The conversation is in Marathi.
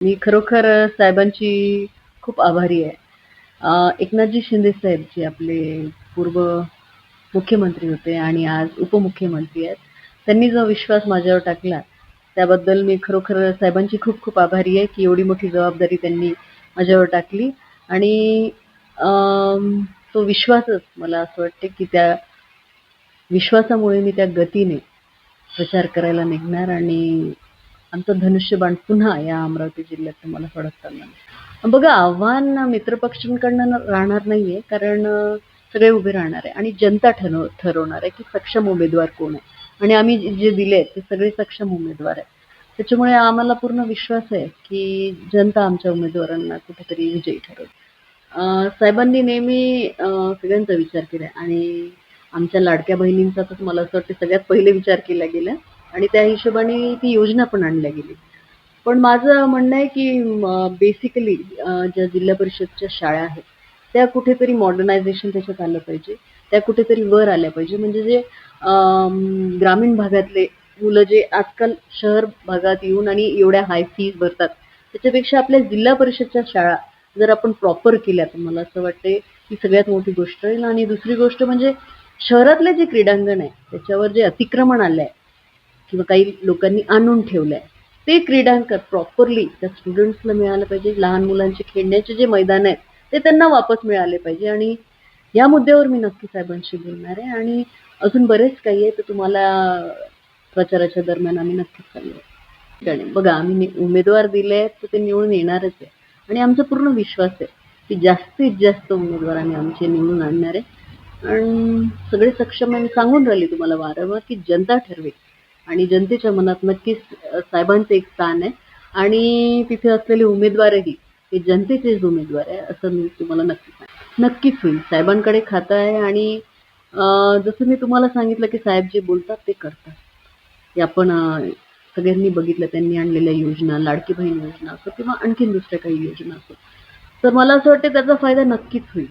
मी खरोखर साहेबांची खूप आभारी आहे. एकनाथजी शिंदे साहेब जे आपले पूर्व मुख्यमंत्री होते आणि आज उपमुख्यमंत्री आहेत. त्यांनी जो विश्वास माझ्यावर टाकला, त्याबद्दल मी खरोखर साहेबांची खूप खूप आभारी आहे, की एवढी मोठी जबाबदारी त्यांनी माझ्यावर टाकली आणि अं, तो विश्वासच मला असं वाटते, की त्या विश्वासामुळे मी त्या गतीने प्रचार करायला निघणार आणि आमचं धनुष्यबाण पुन्हा या अमरावती जिल्ह्यात तुम्हाला फडकताना बघा आव्हान मित्रपक्षांकडनं राहणार नाहीये कारण सगळे उभे राहणार आहे. आणि जनता ठरव ठरवणार आहे की सक्षम उमेदवार कोण आहे. आणि आम्ही जे- दिले ते सगळे सक्षम उमेदवार आहेत. त्याच्यामुळे आम्हाला पूर्ण विश्वास आहे की जनता आमच्या उमेदवारांना कुठेतरी विजयी ठरवते. साहेबांनी नेहमी सगळ्यांचा विचार केला आणि आमच्या लाडक्या बहिणींचा तर मला असं वाटतं सगळ्यात पहिले विचार केला गेला. आणि त्या हिशोबाने ती योजना पण आणल्या गेली. पण माझं म्हणणं आहे की बेसिकली ज्या जिल्हा परिषदच्या शाळा आहेत त्या कुठेतरी मॉडर्नायझेशन त्याच्यात आलं पाहिजे. त्या कुठेतरी वर आल्या पाहिजे. म्हणजे जे ग्रामीण भागातले मुलं जे आजकाल शहर भागात येऊन आणि एवढ्या हाय फीज भरतात त्याच्यापेक्षा आपल्या जिल्हा परिषदच्या शाळा जर आपण प्रॉपर केल्या तर मला असं वाटते ही सगळ्यात मोठी गोष्ट होईल आणि दुसरी गोष्ट म्हणजे शहरातले जे क्रीडांगण आहे त्याच्यावर जे अतिक्रमण आलं आहे किंवा काही लोकांनी आणून ठेवलं आहे ते क्रीडांकर प्रॉपरली त्या स्टुडंट्सला मिळालं पाहिजे. लहान मुलांचे खेळण्याचे जे मैदान आहेत ते त्यांना वापस मिळाले पाहिजे. आणि या मुद्द्यावर मी नक्की साहेबांशी बोलणार आहे. आणि अजून बरेच काही आहे तर तुम्हाला प्रचाराच्या दरम्यान आम्ही नक्कीच सांगू आणि बघा आम्ही उमेदवार दिले आहेत तर ते निवडून येणारच आहे. आणि आमचा पूर्ण विश्वास आहे की जास्तीत जास्त उमेदवार आम्ही आमचे निवडून आणणार आहे. आणि सगळे सक्षम आहे. मी सांगून राहिली तुम्हाला वारंवार की जनता ठरवेल. आणि जनतेच्या मनात नक्कीच साहेबांचं एक स्थान आहे. आणि तिथे असलेले उमेदवारही हे जनतेचेच उमेदवार आहे असं मी तुम्हाला नक्की नक्कीच होईल. साहेबांकडे खातं आहे आणि जसं मी तुम्हाला सांगितलं की साहेब जे बोलतात ते करतात. ते आपण सगळ्यांनी बघितलं त्यांनी आणलेल्या योजना लाडकी बहीण योजना असो किंवा आणखीन दुसऱ्या काही योजना असो. तर मला असं वाटतं त्याचा फायदा नक्कीच होईल.